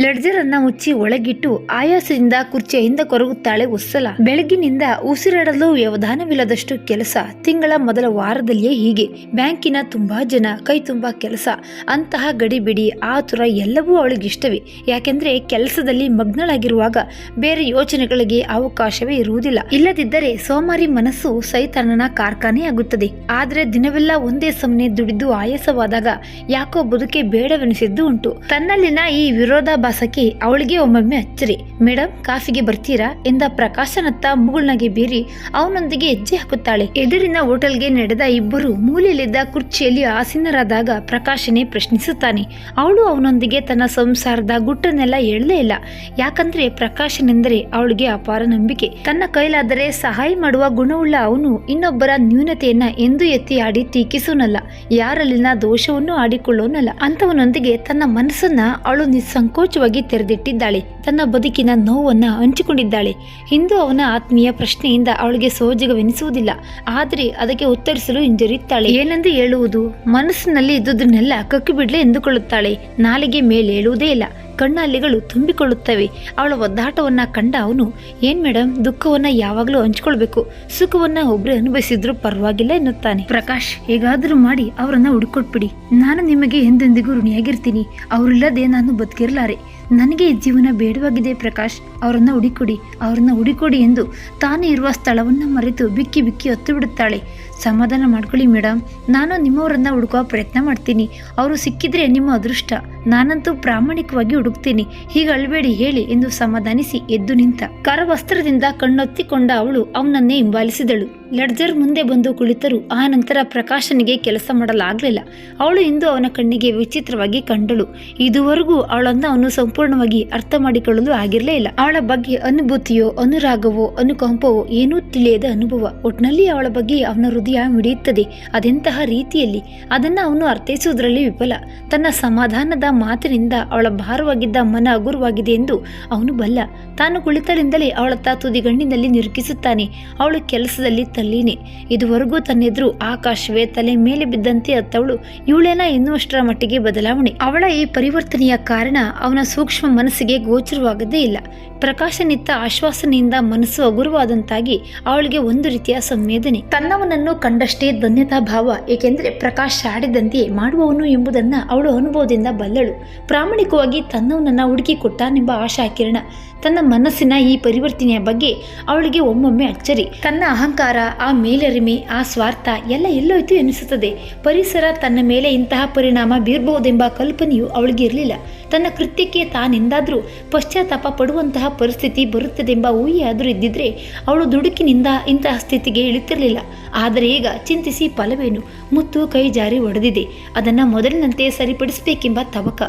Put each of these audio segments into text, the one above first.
Ledger ಅನ್ನ ಮುಚ್ಚಿ ಒಳಗಿಟ್ಟು ಆಯಾಸದಿಂದ ಕುರ್ಚಿಯ ಹಿಂದೆ ಕೊರಗುತ್ತಾಳೆ ಉಸ್ಸಲ. ಬೆಳಗಿನಿಂದ ಉಸಿರಾಡಲು ವ್ಯವಧಾನವಿಲ್ಲದಷ್ಟು ಕೆಲಸ. ತಿಂಗಳ ಮೊದಲ ವಾರದಲ್ಲಿಯೇ ಹೀಗೆ. ಬ್ಯಾಂಕಿನ ತುಂಬಾ ಜನ, ಕೈ ತುಂಬಾ ಕೆಲಸ. ಅಂತಹ ಗಡಿಬಿಡಿ ಆತುರ ಎಲ್ಲವೂ ಅವಳಿಗಿಷ್ಟವೇ. ಯಾಕೆಂದ್ರೆ ಕೆಲಸದಲ್ಲಿ ಮಗ್ನಳಾಗಿರುವಾಗ ಬೇರೆ ಯೋಚನೆಗಳಿಗೆ ಅವಕಾಶವೇ ಇರುವುದಿಲ್ಲ. ಇಲ್ಲದಿದ್ದರೆ ಸೋಮಾರಿ ಮನಸ್ಸು ಸೈತಾನನ ಕಾರ್ಖಾನೆಯಾಗುತ್ತದೆ ಆದರೆ ದಿನವೆಲ್ಲ ಒಂದೇ ಸಮನೆ ದುಡಿದು ಆಯಾಸವಾದಾಗ ಯಾಕೋ ಬದುಕೆ ಬೇಡವೆನಿಸಿದ್ದು ಉಂಟು. ತನ್ನಲ್ಲಿನ ಈ ವಿರೋಧಾಭಾಸಕ್ಕೆ ಅವಳಿಗೆ ಒಮ್ಮೊಮ್ಮೆ ಅಚ್ಚರಿ ಮೇಡಮ್ ಕಾಫಿಗೆ ಬರ್ತೀರಾ? ಎಂದ ಪ್ರಕಾಶನತ್ತ ಮುಗುಳ್ನಗೆ ಬೀರಿ ಅವನೊಂದಿಗೆ ಹೆಜ್ಜೆ ಹಾಕುತ್ತಾಳೆ. ಎದುರಿನ ಹೋಟೆಲ್ಗೆ ನಡೆದ ಇಬ್ಬರು ಮೂಲೆಯಲ್ಲಿದ್ದ ಕುರ್ಚಿಯಲ್ಲಿ ಆಸೀನರಾದಾಗ ಪ್ರಕಾಶನೇ ಪ್ರಶ್ನಿಸುತ್ತಾನೆ. ಅವಳು ಅವನೊಂದಿಗೆ ತನ್ನ ಸಂಸಾರದ ಗುಟ್ಟನ್ನೆಲ್ಲ ಹೇಳಲೇ ಇಲ್ಲ. ಯಾಕಂದ್ರೆ ಪ್ರಕಾಶನೆಂದರೆ ಅವಳಿಗೆ ಅಪಾರ ನಂಬಿಕೆ. ತನ್ನ ಕೈಲಾದರೆ ಸಹಾಯ ಮಾಡುವ ಗುಣವುಳ್ಳ ಅವನು ಇನ್ನೊಬ್ಬರ ನ್ಯೂನತೆಯನ್ನ ಎಂದು ಎತ್ತಿ ಆಡಿ ಟೀಕಿಸೋನಲ್ಲ. ಯಾರಲ್ಲಿನ ದೋಷವನ್ನು ಆಡಿಕೊಳ್ಳೋನಲ್ಲ. ಅಂತವನೊಂದಿಗೆ ತನ್ನ ಮನಸ್ಸನ್ನ ಅವಳು ನಿಸ್ಸಂಕೋಚವಾಗಿ ತೆರೆದಿಟ್ಟಿದ್ದಾಳೆ. ತನ್ನ ಬದುಕಿನ ನೋವನ್ನ ಹಂಚಿಕೊಂಡಿದ್ದಾಳೆ. ಇಂದು ಅವನ ಆತ್ಮೀಯ ಪ್ರಶ್ನೆಯಿಂದ ಅವಳಿಗೆ ಸೋಜಗವೆನಿಸುವುದಿಲ್ಲ ಆದರೆ ಅದಕ್ಕೆ ಉತ್ತರಿಸಲು ಹಿಂಜರಿಯುತ್ತಾಳೆ. ಏನೆಂದು ಹೇಳುವುದು? ಮನಸ್ಸಿನಲ್ಲಿ ಇದ್ದುದನ್ನೆಲ್ಲ ಕಕ್ಕು ಬಿಡ್ಲೆ ಎಂದುಕೊಳ್ಳುತ್ತಾಳೆ. ನಾಲಿಗೆ ಮೇಲೆ ಹೇಳುವುದೇ ಇಲ್ಲ. ಕಣ್ಣಲ್ಲಿಗಳು ತುಂಬಿಕೊಳ್ಳುತ್ತವೆ. ಅವಳ ಒದ್ದಾಟವನ್ನು ಕಂಡ ಅವನು, ಏನ್ ಮೇಡಮ್ ದುಃಖವನ್ನ ಯಾವಾಗಲೂ ಹಂಚ್ಕೊಳ್ಬೇಕು. ಸುಖವನ್ನ ಒಬ್ರು ಅನುಭವಿಸಿದ್ರು ಪರವಾಗಿಲ್ಲ ಎನ್ನುತ್ತಾನೆ. ಪ್ರಕಾಶ್, ಹೇಗಾದರೂ ಮಾಡಿ ಅವರನ್ನು ಹುಡುಕೊಟ್ಬಿಡಿ. ನಾನು ನಿಮಗೆ ಎಂದೆಂದಿಗೂ ಋಣಿಯಾಗಿರ್ತೀನಿ. ಅವರಿಲ್ಲದೆ ನಾನು ಬದುಕಿರಲಾರೆ. ನನಗೆ ಜೀವನ ಬೇಡವಾಗಿದೆ ಪ್ರಕಾಶ್, ಅವರನ್ನು ಹುಡಿಕೊಡಿ ಅವರನ್ನು ಹುಡಿಕೊಡಿ ಎಂದು ತಾನೇ ಇರುವ ಸ್ಥಳವನ್ನು ಮರೆತು ಬಿಕ್ಕಿ ಬಿಕ್ಕಿ ಹೊತ್ತು ಬಿಡುತ್ತಾಳೆ. ಸಮಾಧಾನ ಮಾಡ್ಕೊಳ್ಳಿ ಮೇಡಮ್. ನಾನು ನಿಮ್ಮವರನ್ನ ಹುಡುಕುವ ಪ್ರಯತ್ನ ಮಾಡ್ತೀನಿ. ಅವರು ಸಿಕ್ಕಿದ್ರೆ ನಿಮ್ಮ ಅದೃಷ್ಟ. ನಾನಂತೂ ಪ್ರಾಮಾಣಿಕವಾಗಿ ಹುಡುಕ್ತೀನಿ. ಹೀಗೆ ಅಳ್ಬೇಡಿ ಹೇಳಿ ಎಂದು ಸಮಾಧಾನಿಸಿ ಎದ್ದು ನಿಂತ. ಕರವಸ್ತ್ರದಿಂದ ಕಣ್ಣೊತ್ತಿಕೊಂಡ ಅವಳು ಅವನನ್ನೇ ಹಿಂಬಾಲಿಸಿದಳು. ಲಡ್ಜರ್ ಮುಂದೆ ಬಂದು ಕುಳಿತರು. ಆ ನಂತರ ಪ್ರಕಾಶನಿಗೆ ಕೆಲಸ ಮಾಡಲಾಗಲಿಲ್ಲ. ಅವಳು ಇಂದು ಅವನ ಕಣ್ಣಿಗೆ ವಿಚಿತ್ರವಾಗಿ ಕಂಡಳು. ಇದುವರೆಗೂ ಅವಳನ್ನು ಅವನು ಸಂಪೂರ್ಣವಾಗಿ ಅರ್ಥ ಮಾಡಿಕೊಳ್ಳಲು ಆಗಿರಲೇ ಇಲ್ಲ. ಅವಳ ಬಗ್ಗೆ ಅನುಭೂತಿಯೋ, ಅನುರಾಗವೋ, ಅನುಕಂಪವೋ ಏನೂ ತಿಳಿಯದ ಅನುಭವ. ಒಟ್ನಲ್ಲಿ ಅವಳ ಬಗ್ಗೆ ಅವನ ಹೃದಯ ಮಿಡಿಯುತ್ತದೆ. ಅದೆಂತಹ ರೀತಿಯಲ್ಲಿ? ಅದನ್ನು ಅವನು ಅರ್ಥೈಸುವುದರಲ್ಲಿ ವಿಫಲ. ತನ್ನ ಸಮಾಧಾನದ ಮಾತಿನಿಂದ ಅವಳ ಭಾರವಾಗಿದ್ದ ಮನ ಹಗುರವಾಗಿದೆ ಎಂದು ಅವನು ಬಲ್ಲ. ತಾನು ಕುಳಿತಲಿಂದಲೇ ತಾ ತುದಿಗಣ್ಣಿನಲ್ಲಿ ನಿರುಕಿಸುತ್ತಾನೆ ಅವಳು ಕೆಲಸದಲ್ಲಿ ತಲ್ಲೀನೆ. ಇದುವರೆಗೂ ತನ್ನೆದುರು ಆಕಾಶವೇ ತಲೆ ಮೇಲೆ ಬಿದ್ದಂತೆ ಅತ್ತವಳು. ಇವಳೇನ ಎನ್ನುವಷ್ಟರ ಮಟ್ಟಿಗೆ ಬದಲಾವಣೆ. ಅವಳ ಈ ಪರಿವರ್ತನೆಯ ಕಾರಣ ಅವನ ಸೂಕ್ಷ್ಮ ಮನಸ್ಸಿಗೆ ಗೋಚರವಾಗದೇ ಇಲ್ಲ. ಪ್ರಕಾಶನಿತ್ತ ಆಶ್ವಾಸನೆಯಿಂದ ಮನಸ್ಸು ಹಗುರವಾದಂತಾಗಿ ಅವಳಿಗೆ ಒಂದು ರೀತಿಯ ಸಂವೇದನೆ. ತನ್ನವನನ್ನು ಕಂಡಷ್ಟೇ ಧನ್ಯತಾ ಭಾವ ಏಕೆಂದರೆ ಪ್ರಕಾಶ್ ಆಡಿದಂತೆಯೇ ಮಾಡುವವನು ಎಂಬುದನ್ನು ಅವಳು ಅನುಭವದಿಂದ ಬಲ್ಲಳು. ಪ್ರಾಮಾಣಿಕವಾಗಿ ತನ್ನವನನ್ನು ಆಶಾ ಕಿರಣ ತನ್ನ ಮನಸ್ಸಿನ ಈ ಪರಿವರ್ತನೆಯ ಬಗ್ಗೆ ಅವಳಿಗೆ ಒಮ್ಮೊಮ್ಮೆ ಅಚ್ಚರಿ. ತನ್ನ ಅಹಂಕಾರ, ಆ ಮೇಲರಿಮೆ, ಆ ಸ್ವಾರ್ಥ ಎಲ್ಲ ಎಲ್ಲೋಯ್ತು ಎನಿಸುತ್ತದೆ. ಪರಿಸರ ತನ್ನ ಮೇಲೆ ಇಂತಹ ಪರಿಣಾಮ ಬೀರಬಹುದೆಂಬ ಕಲ್ಪನೆಯು ಅವಳಿಗೆ ಇರಲಿಲ್ಲ. ತನ್ನ ಕೃತ್ಯಕ್ಕೆ ತಾನೆಂದಾದರೂ ಪಶ್ಚಾತ್ತಾಪ ಪಡುವಂತಹ ಪರಿಸ್ಥಿತಿ ಬರುತ್ತದೆಂಬ ಊಹೆಯಾದರೂ ಇದ್ದಿದ್ರೆ ಅವಳು ದುಡುಕಿನಿಂದ ಇಂತಹ ಸ್ಥಿತಿಗೆ ಇಳಿತಿರಲಿಲ್ಲ. ಆದರೆ ಈಗ ಚಿಂತಿಸಿ ಫಲವೇನು? ಮುತ್ತು ಕೈ ಜಾರಿ ಒಡೆದಿದೆ. ಅದನ್ನು ಮೊದಲಿನಂತೆ ಸರಿಪಡಿಸಬೇಕೆಂಬ ತವಕ.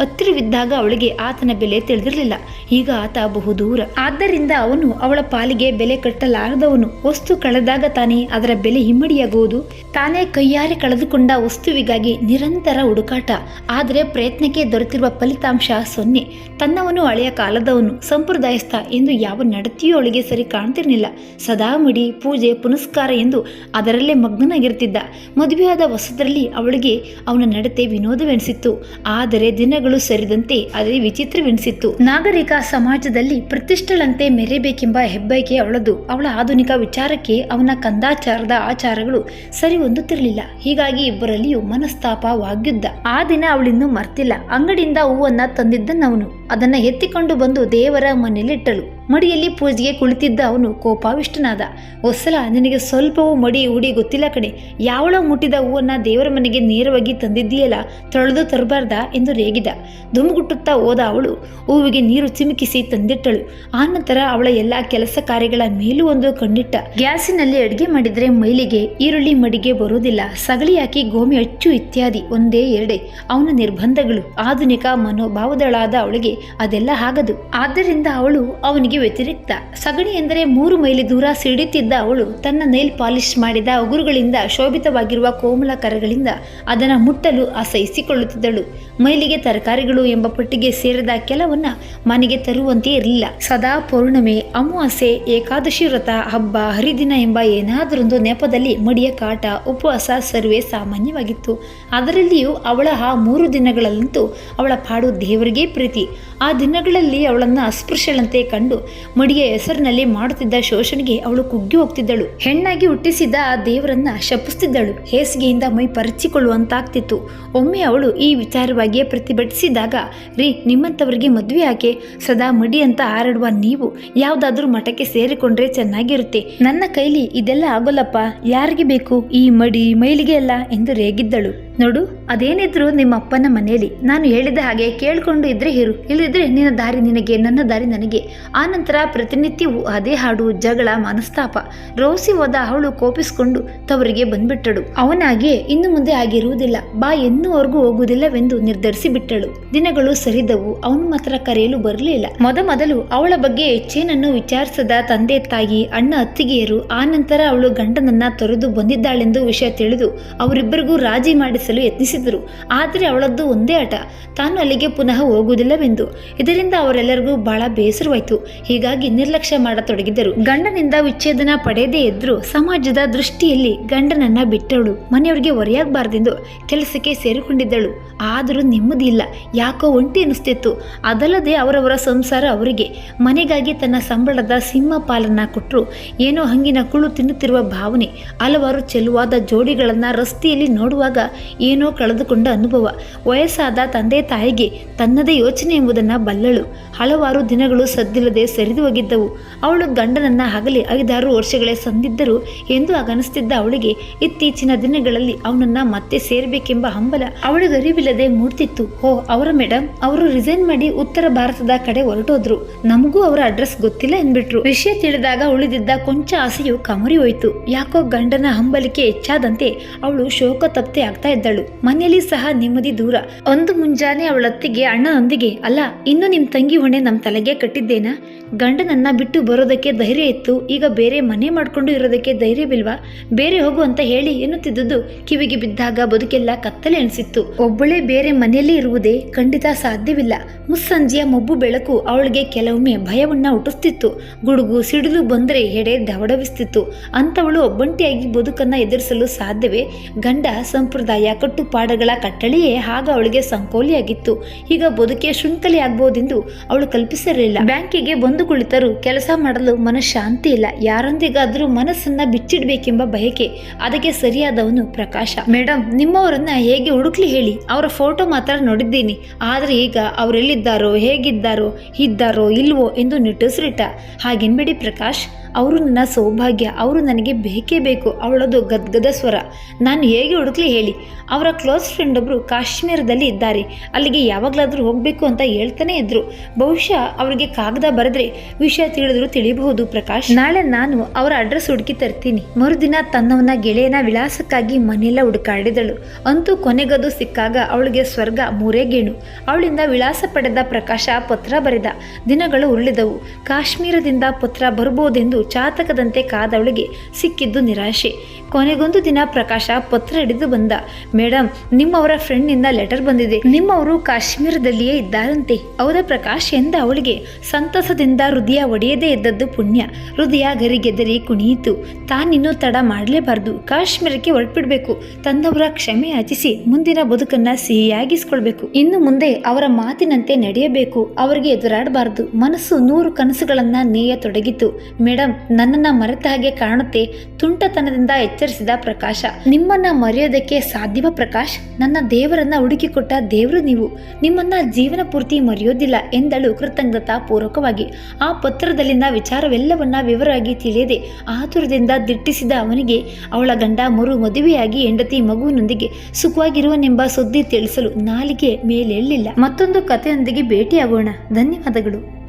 ಹತ್ತಿರವಿದ್ದಾಗ ಅವಳಿಗೆ ಆತನ ಬೆಲೆ ತಿಳಿದಿರಲಿಲ್ಲ. ಈಗ ಆತ ಬಹುದೂರ ಆದ್ದರಿಂದ ಅವನು ಅವಳ ಪಾಲಿಗೆ ಬೆಲೆ ಕಟ್ಟಲಾರದವನು ವಸ್ತು ಕಳೆದಾಗ ತಾನೇ ಅದರ ಬೆಲೆ ಹಿಮ್ಮಡಿಯಾಗುವುದು. ತಾನೇ ಕೈಯಾರೆ ಕಳೆದುಕೊಂಡ ವಸ್ತುವಿಗಾಗಿ ನಿರಂತರ ಹುಡುಕಾಟ. ಆದರೆ ಪ್ರಯತ್ನಕ್ಕೆ ದೊರೆತಿರುವ ಫಲಿತಾಂಶ ಸೊನ್ನೆ. ತನ್ನವನು ಹಳೆಯ ಕಾಲದವನು. ಸಂಪ್ರದಾಯಸ್ಥ ಎಂದು ಯಾವ ನಡತೆಯೂ ಅವಳಿಗೆ ಸರಿ ಕಾಣ್ತಿರಲಿಲ್ಲ. ಸದಾ ಮುಡಿ ಪೂಜೆ, ಪುನಸ್ಕಾರ ಎಂದು ಅದರಲ್ಲೇ ಮಗ್ನನಾಗಿರ್ತಿದ್ದ ಮದುವೆಯಾದ ಹೊಸದರಲ್ಲಿ ಅವಳಿಗೆ ಅವನ ನಡತೆ ವಿನೋದವೆನಿಸಿತ್ತು. ಆದರೆ ದಿನಗಳು ಸರಿದಂತೆ ಅದೇ ವಿಚಿತ್ರವೆನಿಸಿತ್ತು. ನಾಗರಿಕ ಸಮಾಜದಲ್ಲಿ ಪ್ರತಿಷ್ಠಳಂತೆ ಮೆರೆಯಬೇಕೆಂಬ ಹೆಬ್ಬಯಕೆ ಅವಳದು, ಅವಳ ಆಧುನಿಕ ವಿಚಾರಕ್ಕೆ ಅವನ ಕಂದಾಚಾರದ ಆಚಾರಗಳು ಸರಿ ಹೊಂದುತ್ತಿರಲಿಲ್ಲ. ಹೀಗಾಗಿ ಇಬ್ಬರಲ್ಲಿಯೂ ಮನಸ್ತಾಪ ವಾಗ್ಯುದ್ಧ ಆ ದಿನ ಅವಳಿನ್ನೂ ಮರ್ತಿಲ್ಲ. ಅಂಗಡಿಯಿಂದ ಹೂವನ್ನ ತಂದಿದ್ದನವನು. ಅದನ್ನ ಎತ್ತಿಕೊಂಡು ಬಂದು ದೇವರ ಮನೆಯಲ್ಲಿಟ್ಟಳು. ಮಡಿಯಲ್ಲಿ ಪೂಜೆಗೆ ಕುಳಿತಿದ್ದ ಅವನು ಕೋಪಾವಿಷ್ಟನಾದ. ಹೊಸಲ ನಿನಗೆ ಸ್ವಲ್ಪವೂ ಮಡಿ, ಉಡಿ ಗೊತ್ತಿಲ್ಲ ಕಣೆ. ಯಾವಳ ಮುಟ್ಟಿದ ಹೂವನ್ನು ದೇವರ ಮನೆಗೆ ನೇರವಾಗಿ ತಂದಿದ್ದೀಯಲ್ಲ, ತೊಳೆದು ತರಬಾರ್ದ? ಎಂದು ರೇಗಿದ. ಧುಮುಗುಟ್ಟುತ್ತಾ ಹೋದ ಅವಳು ಹೂವಿಗೆ ನೀರು ಚಿಮುಕಿಸಿ ತಂದಿಟ್ಟಳು. ಆನಂತರ ಅವಳ ಎಲ್ಲ ಕೆಲಸ ಕಾರ್ಯಗಳ ಮೇಲೂ ಒಂದು ಕಣ್ಣಿಟ್ಟ. ಗ್ಯಾಸಿನಲ್ಲಿ ಅಡುಗೆ ಮಾಡಿದರೆ ಮೈಲಿಗೆ ಈರುಳ್ಳಿ ಮಡಿಗೆ ಬರುವುದಿಲ್ಲ. ಸಗಳಿ ಹಾಕಿ, ಗೋಮಿ, ಅಚ್ಚು ಇತ್ಯಾದಿ ಒಂದೇ ಎರಡೇ. ಅವನ ನಿರ್ಬಂಧಗಳು. ಆಧುನಿಕ ಮನೋಭಾವದಳಾದ ಅವಳಿಗೆ ಅದೆಲ್ಲ ಆಗದು ಆದ್ದರಿಂದ ಅವಳು ಅವನಿಗೆ ಪಾಲಿಷ್ಗೆ ವ್ಯತಿರಿಕ್ತ. ಸಗಣಿ ಎಂದರೆ ಮೂರು ಮೈಲಿ ದೂರ ಸಿಡಿತಿದ್ದ ಅವಳು ತನ್ನ ನೈಲ್ ಪಾಲಿಶ್ ಮಾಡಿದ ಉಗುರುಗಳಿಂದ ಶೋಭಿತವಾಗಿರುವ ಕೋಮಲ ಕರಗಳಿಂದ ಅದನ್ನು ಮುಟ್ಟಲು ಅಸಹಿಸಿಕೊಳ್ಳುತ್ತಿದ್ದಳು ಮೈಲಿಗೆ ತರಕಾರಿಗಳು ಎಂಬ ಪಟ್ಟಿಗೆ ಸೇರಿದ ಕೆಲವನ್ನ ಮನೆಗೆ ತರುವಂತೆ ಇರಲಿಲ್ಲ. ಸದಾ ಪೌರ್ಣಮೆ, ಅಮಾವಾಸ್ಯೆ, ಏಕಾದಶಿ ವ್ರತ, ಹಬ್ಬ, ಹರಿದಿನ ಎಂಬ ಏನಾದರೊಂದು ನೆಪದಲ್ಲಿ ಮಡಿಯ ಕಾಟ, ಉಪವಾಸ ಸರ್ವೇ ಸಾಮಾನ್ಯವಾಗಿತ್ತು. ಅದರಲ್ಲಿಯೂ ಅವಳ ಆ ಮೂರು ದಿನಗಳಲ್ಲಂತೂ ಅವಳ ಪಾಡು ದೇವರಿಗೆ ಪ್ರೀತಿ. ಆ ದಿನಗಳಲ್ಲಿ ಅವಳನ್ನು ಅಸ್ಪೃಶ್ಯಳಂತೆ ಕಂಡು ಮಡಿಯ ಹೆಸರಿನಲ್ಲಿ ಮಾಡುತ್ತಿದ್ದ ಶೋಷಣೆಗೆ ಅವಳು ಕುಗ್ಗಿ ಹೋಗ್ತಿದ್ದಳು. ಹೆಣ್ಣಾಗಿ ಹುಟ್ಟಿಸಿದ ಆ ದೇವರನ್ನ ಶಪಿಸ್ತಿದ್ದಳು. ಹೇಸಿಗೆಯಿಂದ ಮೈ ಪರಿಚಿಕೊಳ್ಳುವಂತಾಗ್ತಿತ್ತು. ಒಮ್ಮೆ ಅವಳು ಈ ವಿಚಾರವಾಗಿಯೇ ಪ್ರತಿಭಟಿಸಿದಾಗ, ರೀ ನಿಮ್ಮಂಥವರಿಗೆ ಮದುವೆ ಯಾಕೆ? ಸದಾ ಮಡಿ ಅಂತ ಹಾರಾಡುವ ನೀವು ಯಾವುದಾದ್ರೂ ಮಠಕ್ಕೆ ಸೇರಿಕೊಂಡ್ರೆ ಚೆನ್ನಾಗಿರುತ್ತೆ. ನನ್ನ ಕೈಲಿ ಇದೆಲ್ಲ ಆಗೋಲ್ಲಪ್ಪ. ಯಾರಿಗೆ ಬೇಕು? ಈ ಮಡಿ, ಮೈಲಿಗೆ ಅಲ್ಲ ಎಂದು ರೇಗಿದ್ದಳು. ನೋಡು, ಅದೇನಿದ್ರು ನಿಮ್ಮ ಅಪ್ಪನ ಮನೆಯಲ್ಲಿ. ನಾನು ಹೇಳಿದ ಹಾಗೆ ಕೇಳಿಕೊಂಡು ಇದ್ರೆ ಇರು. ಇಲ್ಲದಿದ್ರೆ ನಿನ್ನ ದಾರಿ ನಿನಗೆ, ನನ್ನ ದಾರಿ ನನಗೆ. ಆ ನಂತರ ಪ್ರತಿನಿತ್ಯವೂ ಅದೇ ಹಾಡು, ಜಗಳ, ಮನಸ್ತಾಪ. ರೋಸಿ ಹೋದ ಅವಳು ಕೋಪಿಸಿಕೊಂಡು ತವರಿಗೆ ಬಂದ್ಬಿಟ್ಟಳು. ಅವನಾಗೆ ಇನ್ನು ಮುಂದೆ ಆಗಿರುವುದಿಲ್ಲ ಬಾ ಎನ್ನುವರೆಗೂ ಹೋಗುವುದಿಲ್ಲವೆಂದು ನಿರ್ಧರಿಸಿ ಬಿಟ್ಟಳು ದಿನಗಳು ಸರಿದವು. ಅವನು ಮಾತ್ರ ಕರೆಯಲು ಬರಲಿಲ್ಲ ಮೊದ ಮೊದಲು ಅವಳ ಬಗ್ಗೆ ಹೆಚ್ಚೇನನ್ನು ವಿಚಾರಿಸದ ತಂದೆ ತಾಯಿ, ಅಣ್ಣ ಅತ್ತಿಗೆಯರು, ಆ ನಂತರ ಅವಳು ಗಂಡನನ್ನ ತೊರೆದು ಬಂದಿದ್ದಾಳೆಂದು ವಿಷಯ ತಿಳಿದು ಅವರಿಬ್ಬರಿಗೂ ರಾಜಿ ಮಾಡಿಸಲು ಯತ್ನಿಸಿದರು ಆದರೆ ಅವಳದ್ದು ಒಂದೇ ಆಟ. ತಾನು ಅಲ್ಲಿಗೆ ಪುನಃ ಹೋಗುವುದಿಲ್ಲವೆಂದು. ಇದರಿಂದ ಅವರೆಲ್ಲರಿಗೂ ಬಹಳ ಬೇಸರವಾಯಿತು. ಹೀಗಾಗಿ ನಿರ್ಲಕ್ಷ್ಯ ಮಾಡತೊಡಗಿದರು. ಗಂಡನಿಂದ ವಿಚ್ಛೇದನ ಪಡೆಯದೇ ಇದ್ರು ಸಮಾಜದ ದೃಷ್ಟಿಯಲ್ಲಿ ಗಂಡನನ್ನ ಬಿಟ್ಟವಳು. ಮನೆಯವರಿಗೆ ಹೊರೆಯಾಗಬಾರ್ದೆಂದು ಕೆಲಸಕ್ಕೆ ಸೇರಿಕೊಂಡಿದ್ದಳು. ಆದರೂ ನೆಮ್ಮದಿ ಇಲ್ಲ ಯಾಕೋ ಒಂಟಿ ಅನಿಸ್ತಿತ್ತು ಅದಲ್ಲದೆ ಅವರವರ ಸಂಸಾರ ಅವರಿಗೆ. ಮನೆಗಾಗಿ ತನ್ನ ಸಂಬಳದ ಸಿಂಹ ಪಾಲನ್ನ ಕೊಟ್ಟರು ಏನೋ ಹಂಗಿನ ಕುಳು ತಿನ್ನುತ್ತಿರುವ ಭಾವನೆ. ಹಲವಾರು ಚೆಲುವಾದ ಜೋಡಿಗಳನ್ನು ರಸ್ತೆಯಲ್ಲಿ ನೋಡುವಾಗ ಏನೋ ಕಳೆದುಕೊಂಡ ಅನುಭವ. ವಯಸ್ಸಾದ ತಂದೆ ತಾಯಿಗೆ ತನ್ನದೇ ಯೋಚನೆ ಎಂಬುದನ್ನು ಬಲ್ಲಳು. ಹಲವಾರು ದಿನಗಳು ಸದ್ದಿಲ್ಲದೆ ಸರಿದು ಹೋಗಿದ್ದವು. ಅವಳು ಗಂಡನನ್ನ ಹಗಲಿ ಐದಾರು ವರ್ಷಗಳೇ ಸಂದಿದ್ದರು ಎಂದು ಆಗನಿಸ್ತಿದ್ದ ಅವಳಿಗೆ ಇತ್ತೀಚಿನ ದಿನಗಳಲ್ಲಿ ಅವನನ್ನ ಮತ್ತೆ ಸೇರಬೇಕೆಂಬ ಹಂಬಲ ಅವಳಿಗರಿವಿಲ್ಲದೆ ಮೂಡ್ತಿತ್ತು. ಓ, ಅವರ ಮೇಡಮ್ ಅವರು ರಿಸೈನ್ ಮಾಡಿ ಉತ್ತರ ಭಾರತದ ಕಡೆ ಹೊರಟೋದ್ರು. ನಮಗೂ ಅವರ ಅಡ್ರೆಸ್ ಗೊತ್ತಿಲ್ಲ ಎಂದ್ಬಿಟ್ರು. ವಿಷಯ ತಿಳಿದಾಗ ಉಳಿದಿದ್ದ ಕೊಂಚ ಆಸೆಯು ಕಮರಿ ಹೋಯಿತು. ಯಾಕೋ ಗಂಡನ ಹಂಬಲಿಕೆ ಹೆಚ್ಚಾದಂತೆ ಅವಳು ಶೋಕ ತಪ್ತೆ ಆಗ್ತಾ ಇದ್ದಳು ಮನೆಯಲ್ಲಿ ಸಹ ನೆಮ್ಮದಿ ದೂರ. ಒಂದು ಮುಂಜಾನೆ ಅವಳತ್ತಿಗೆ ಅಣ್ಣನೊಂದಿಗೆ, ಅಲ್ಲ, ಇನ್ನು ನಿಮ್ ತಂಗಿ ಹೊಣೆ ನಮ್ಮ ತಲೆಗೆ ಕಟ್ಟಿದ್ದೇನಾ? ಗಂಡನನ್ನ ಬಿಟ್ಟು ಬರೋದಕ್ಕೆ ಧೈರ್ಯ ಇತ್ತು. ಈಗ ಬೇರೆ ಮನೆ ಮಾಡ್ಕೊಂಡು ಇರೋದಕ್ಕೆ ಧೈರ್ಯವಿಲ್ವಾ? ಬೇರೆ ಹೋಗು ಅಂತ ಹೇಳಿ ಎನ್ನುತ್ತಿದ್ದುದು ಕಿವಿಗೆ ಬಿದ್ದಾಗ ಬದುಕೆಲ್ಲ ಕತ್ತಲೆ ಅನಿಸಿತ್ತು ಒಬ್ಬಳೇ ಬೇರೆ ಮನೆಯಲ್ಲಿ ಇರುವುದೇ ಖಂಡಿತ ಸಾಧ್ಯವಿಲ್ಲ. ಮುಸ್ಸಂಜೆಯ ಮಬ್ಬು ಬೆಳಕು ಅವಳಿಗೆ ಕೆಲವೊಮ್ಮೆ ಭಯವನ್ನ ಹುಟ್ಟಿಸ್ತಿತ್ತು. ಗುಡುಗು ಸಿಡಿಲು ಬಂದರೆ ಹೆಡೆ ದವಡವಿಸ್ತಿತ್ತು. ಅಂತವಳು ಒಬ್ಬಂಟಿಯಾಗಿ ಬದುಕನ್ನ ಎದುರಿಸಲು ಸಾಧ್ಯವೇ? ಗಂಡ ಸಂಪ್ರದಾಯ ಕಟ್ಟುಪಾಡುಗಳ ಕಟ್ಟಳೆಯೇ ಆಗ ಅವಳಿಗೆ ಸಂಕೋಲಿಯಾಗಿತ್ತು. ಈಗ ಬದುಕೆ ಶೃಂಖಲೆ ಆಗ್ಬೋದೆಂದು ಅವಳು ಕಲ್ಪಿಸಿರಲಿಲ್ಲ. ಬ್ಯಾಂಕಿಗೆ ಬಂದು ಕುಳಿತರು ಕೆಲಸ ಮಾಡಲು ಮನಃಶಾಂತಿ ಇಲ್ಲ. ಯಾರೊಂದಿಗಾದರೂ ಮನಸ್ಸನ್ನ ಬಿಚ್ಚಿಡ್ಬೇಕೆಂಬ ಬಯಕೆ. ಅದಕ್ಕೆ ಸರಿಯಾದವನು ಪ್ರಕಾಶ. ಮೇಡಮ್ ನಿಮ್ಮವರನ್ನ ಹೇಗೆ ಹುಡುಕ್ಲಿ ಹೇಳಿ? ಅವರ ಫೋಟೋ ಮಾತ್ರ ನೋಡಿದ್ದೀನಿ. ಆದರೆ ಈಗ ಅವರೆಲ್ಲಿದ್ದಾರೋ, ಹೇಗಿದ್ದಾರೋ, ಇದ್ದಾರೋ, ಇಲ್ವೋ ಎಂದು ನಿಟ್ಟುಸಿರಿಟ್ಟ. ಹಾಗೆನ್ಬೇಡಿ ಪ್ರಕಾಶ್. ಅವರು ನನ್ನ ಸೌಭಾಗ್ಯ, ಅವರು ನನಗೆ ಬೇಕೇ ಬೇಕು, ಅವಳದು ಗದ್ಗದ ಸ್ವರ. ನಾನು ಹೇಗೆ ಹುಡುಕ್ಲಿ ಹೇಳಿ. ಅವರ ಕ್ಲೋಸ್ ಫ್ರೆಂಡ್ ಒಬ್ಬರು ಕಾಶ್ಮೀರದಲ್ಲಿ ಇದ್ದಾರೆ. ಅಲ್ಲಿಗೆ ಯಾವಾಗಲಾದರೂ ಹೋಗಬೇಕು ಅಂತ ಹೇಳ್ತಾನೆ ಇದ್ರು. ಬಹುಶಃ ಅವರಿಗೆ ಕಾಗದ ಬರೆದ್ರೆ ವಿಷಯ ತಿಳಿದ್ರು ತಿಳಿಬಹುದು ಪ್ರಕಾಶ್. ನಾಳೆ ನಾನು ಅವರ ಅಡ್ರೆಸ್ ಹುಡುಕಿ ತರ್ತೀನಿ. ಮರುದಿನ ತನ್ನವನ ಗೆಳೆಯನ ವಿಳಾಸಕ್ಕಾಗಿ ಮನೆಯೆಲ್ಲ ಹುಡುಕಾಡಿದಳು. ಅಂತೂ ಕೊನೆಗದು ಸಿಕ್ಕಾಗ ಅವಳಿಗೆ ಸ್ವರ್ಗ ಮೂರೇ ಗೇಣು ಅವಳಿಂದ ವಿಳಾಸ ಪಡೆದ ಪ್ರಕಾಶ ಪತ್ರ ಬರೆದ. ದಿನಗಳು ಉರುಳಿದವು. ಕಾಶ್ಮೀರದಿಂದ ಪತ್ರ ಬರಬಹುದೆಂದು ಚಾತಕದಂತೆ ಕಾದವಳಿಗೆ ಸಿಕ್ಕಿದ್ದು ನಿರಾಶೆ. ಕೊನೆಗೊಂದು ದಿನ ಪ್ರಕಾಶ ಪತ್ರ ಹಿಡಿದು ಬಂದ. ಮೇಡಮ್ ನಿಮ್ಮವರ ಫ್ರೆಂಡ್ನಿಂದ ಲೆಟರ್ ಬಂದಿದೆ. ನಿಮ್ಮವರು ಕಾಶ್ಮೀರದಲ್ಲಿಯೇ ಇದ್ದಾರಂತೆ. ಅವರ ಪ್ರಕಾಶ್ ಎಂದ ಅವಳಿಗೆ ಸಂತಸದಿಂದ ಹೃದಯ ಒಡೆಯದೇ ಇದ್ದದ್ದು ಪುಣ್ಯ. ಹೃದಯ ಗರಿಗೆದರಿ ಕುಣಿಯಿತು. ತಾನಿನ್ನು ತಡ ಮಾಡಲೇಬಾರದು. ಕಾಶ್ಮೀರಕ್ಕೆ ಹೊರಟ್ಬಿಡ್ಬೇಕು. ತಂದವರ ಕ್ಷಮೆ ಯಾಚಿಸಿ ಮುಂದಿನ ಬದುಕನ್ನ ಸಿಹಿಯಾಗಿಸ್ಕೊಳ್ಬೇಕು. ಇನ್ನು ಮುಂದೆ ಅವರ ಮಾತಿನಂತೆ ನಡೆಯಬೇಕು. ಅವರಿಗೆ ಎದುರಾಡಬಾರದು. ಮನಸ್ಸು ನೂರು ಕನಸುಗಳನ್ನ ನೇಯತೊಡಗಿತು ಮೇಡಮ್ ನನ್ನನ್ನ ಮರೆತ ಹಾಗೆ ಕಾಣುತ್ತೆ ತುಂಟತನದಿಂದ ಎಚ್ಚರಿಸಿದ ಪ್ರಕಾಶ. ನಿಮ್ಮನ್ನ ಮರೆಯೋದಕ್ಕೆ ಸಾಧ್ಯವ ಪ್ರಕಾಶ್? ನನ್ನ ದೇವರನ್ನ ಹುಡುಕಿಕೊಟ್ಟ ದೇವರು ನೀವು. ನಿಮ್ಮನ್ನ ಜೀವನ ಪೂರ್ತಿ ಮರೆಯೋದಿಲ್ಲ ಎಂದಳು ಕೃತಜ್ಞತಾ ಪೂರ್ವಕವಾಗಿ. ಆ ಪತ್ರದಲ್ಲಿನ ವಿಚಾರವೆಲ್ಲವನ್ನ ವಿವರವಾಗಿ ತಿಳಿಯದೆ ಆತುರದಿಂದ ದಿಟ್ಟಿಸಿದ ಅವನಿಗೆ ಅವಳ ಗಂಡ ಮರು ಮದುವೆಯಾಗಿ ಹೆಂಡತಿ ಮಗುವಿನೊಂದಿಗೆ ಸುಖವಾಗಿರುವನೆಂಬ ಸುದ್ದಿ ತಿಳಿಸಲು ನಾಲಿಗೆ ಮೇಲೆಳ್ಳಿಲ್ಲ. ಮತ್ತೊಂದು ಕಥೆಯೊಂದಿಗೆ ಭೇಟಿಯಾಗೋಣ. ಧನ್ಯವಾದಗಳು.